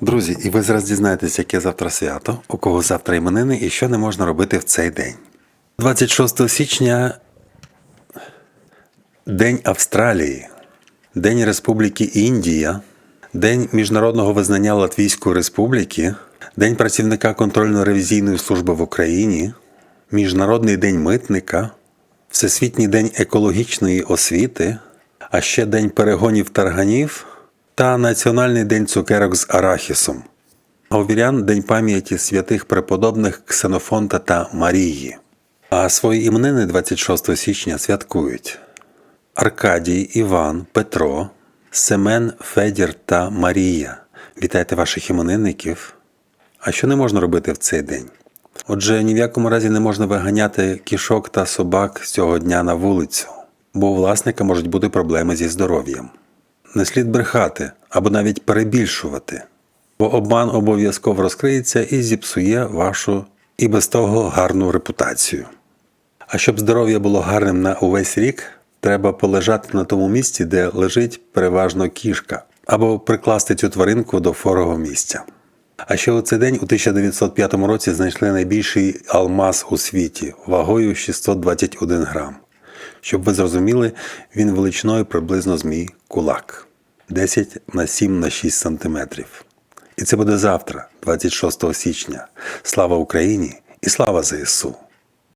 Друзі, і ви зараз дізнаєтесь, яке завтра свято, у кого завтра іменини і що не можна робити в цей день. 26 січня День Австралії, День Республіки Індія, День міжнародного визнання Латвійської Республіки, День працівника контрольно-ревізійної служби в Україні, Міжнародний день митника, Всесвітній день екологічної освіти, а ще День перегонів тарганів та Національний день цукерок з арахісом. А у вірян День пам'яті святих преподобних Ксенофонта та Марії. А свої іменини 26 січня святкують Аркадій, Іван, Петро, Семен, Федір та Марія. Вітайте ваших іменинників. А що не можна робити в цей день? Отже, ні в якому разі не можна виганяти кішок та собак цього дня на вулицю, бо у власника можуть бути проблеми зі здоров'ям. Не слід брехати або навіть перебільшувати, бо обман обов'язково розкриється і зіпсує вашу і без того гарну репутацію. А щоб здоров'я було гарним на увесь рік, треба полежати на тому місці, де лежить переважно кішка, або прикласти цю тваринку до форого місця. А ще у цей день у 1905 році знайшли найбільший алмаз у світі вагою 621 грам. Щоб ви зрозуміли, він величиною приблизно з мій кулак 10 на 7 на 6 сантиметрів. І це буде завтра, 26 січня. Слава Україні і слава ЗСУ!